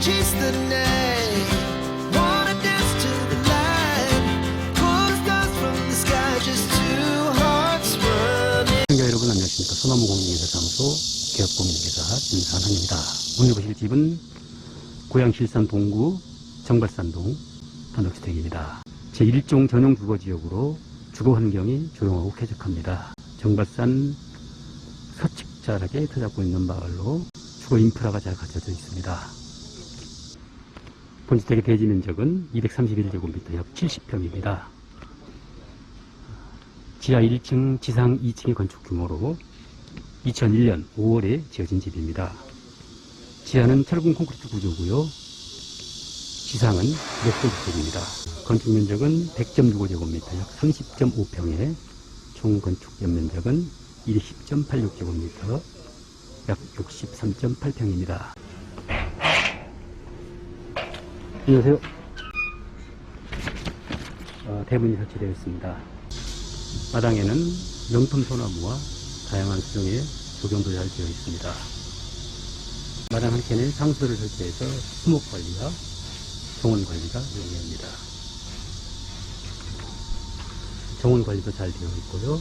Chase 여러분 안녕하십니까? 소나무 공인회사사무소 개업공인회사 임산환입니다. 오늘 보실 집은 고양 실산 동구 정발산동 단독주택입니다. 제1종 전용 주거지역으로 주거 환경이 조용하고 쾌적합니다. 정발산 서측 자락에 터잡고 있는 마을로 주거 인프라가 잘 갖춰져 있습니다 본주택의 대지 면적은 231제곱미터 약 70평입니다 지하 1층, 지상 2층의 건축 규모로 2001년 5월에 지어진 집입니다. 지하는 철근 콘크리트 구조고요. 지상은 벽돌주택입니다. 건축 면적은 100.65제곱미터, 약 30.5평에 총 건축 연면적은 20.86제곱미터, 약 63.8평입니다. 안녕하세요. 어, 대문이 설치되어 있습니다. 마당에는 명품 소나무와 다양한 수종의 조경도 잘 되어 있습니다. 마당 한 켠에 상수를 설치해서 수목 관리와 정원 관리가 용이합니다. 정원 관리도 잘 되어 있고요.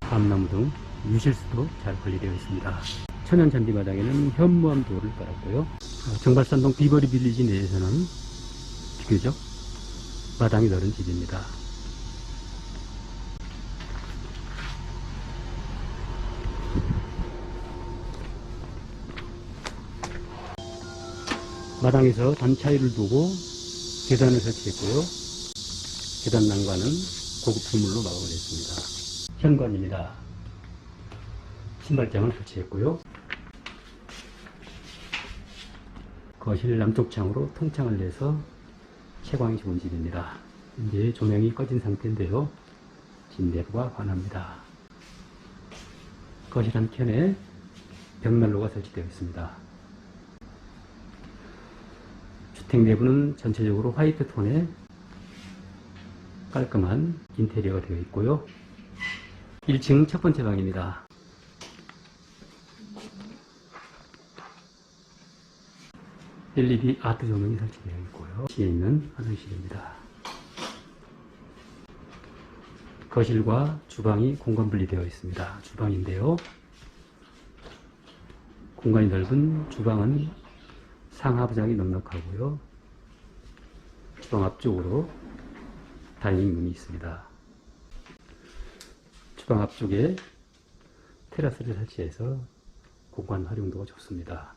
밤나무 등 유실수도 잘 관리되어 있습니다. 천연 잔디 마당에는 현무암 도를 깔았고요. 어, 정발산동 비버리 빌리지 내에서는 비교적 마당이 넓은 집입니다. 마당에서 단차이를 두고 계단을 설치했고요. 계단 난간은 고급 주물로 마감을 했습니다. 현관입니다. 신발장을 설치했고요. 거실 남쪽 창으로 통창을 내서 채광이 좋은 집입니다. 이제 조명이 꺼진 상태인데요. 집 내부가 환합니다. 거실 한켠에 벽난로가 설치되어 있습니다. 주택 내부는 전체적으로 화이트 톤의 깔끔한 인테리어가 되어 있고요. 1층 첫 번째 방입니다. LED 아트 조명이 설치되어 있고요. 뒤에 있는 화장실입니다. 거실과 주방이 공간 분리되어 있습니다. 주방인데요. 공간이 넓은 주방은 상하부장이 넉넉하고요. 주방 앞쪽으로 다이닝 문이 있습니다. 주방 앞쪽에 테라스를 설치해서 공간 활용도가 좋습니다.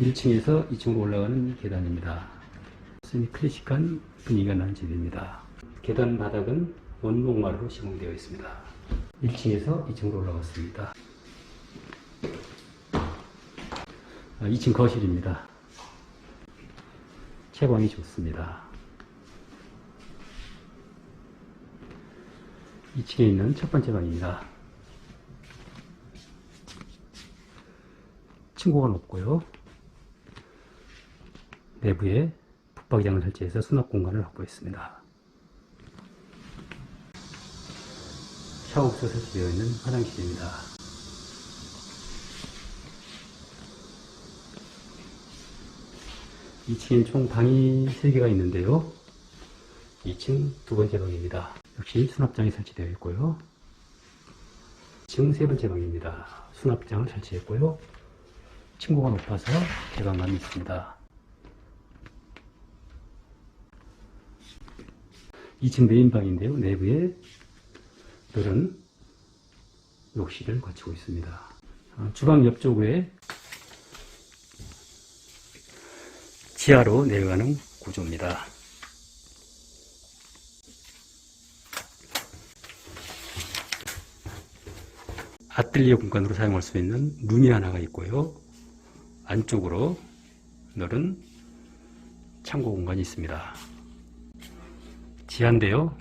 (1 층에서 2층으로 올라가는 계단입니다. 스니 클래식한 분위기가 나는 집입니다. 계단 바닥은 원목마루로 시공되어 있습니다. 1층에서 2층으로 올라갔습니다. 2층 거실입니다. 채광이 좋습니다. 2층에 있는 첫 번째 방입니다. 층고가 높고요. 내부에 붙박이장을 설치해서 수납 공간을 확보했습니다. 샤워부터 설치되어 있는 화장실입니다. 이층엔총 방이 3개가 있는데요. 2층 두 번째 방입니다. 역시 수납장이 설치되어 있고요. 2층 세 번째 방입니다. 수납장을 설치했고요. 층고가 높아서 개방감이 있습니다. 2층 메인방인데요. 내부에 늘은 욕실을 갖추고 있습니다. 어, 주방 옆쪽에 지하로 내려가는 구조입니다. 아틀리에 공간으로 사용할 수 있는 룸이 하나가 있고요. 안쪽으로 넓은 창고 공간이 있습니다. 지하인데요.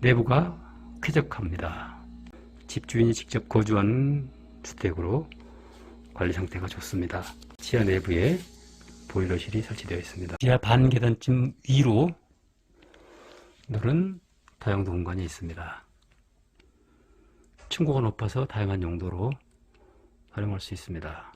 내부가 쾌적합니다. 집주인이 직접 거주하는 주택으로 관리 상태가 좋습니다. 지하 내부에 보일러실이 설치되어 있습니다. 지하 반 계단쯤 위로 넓은 다용도 공간이 있습니다. 층고가 높아서 다양한 용도로 활용할 수 있습니다.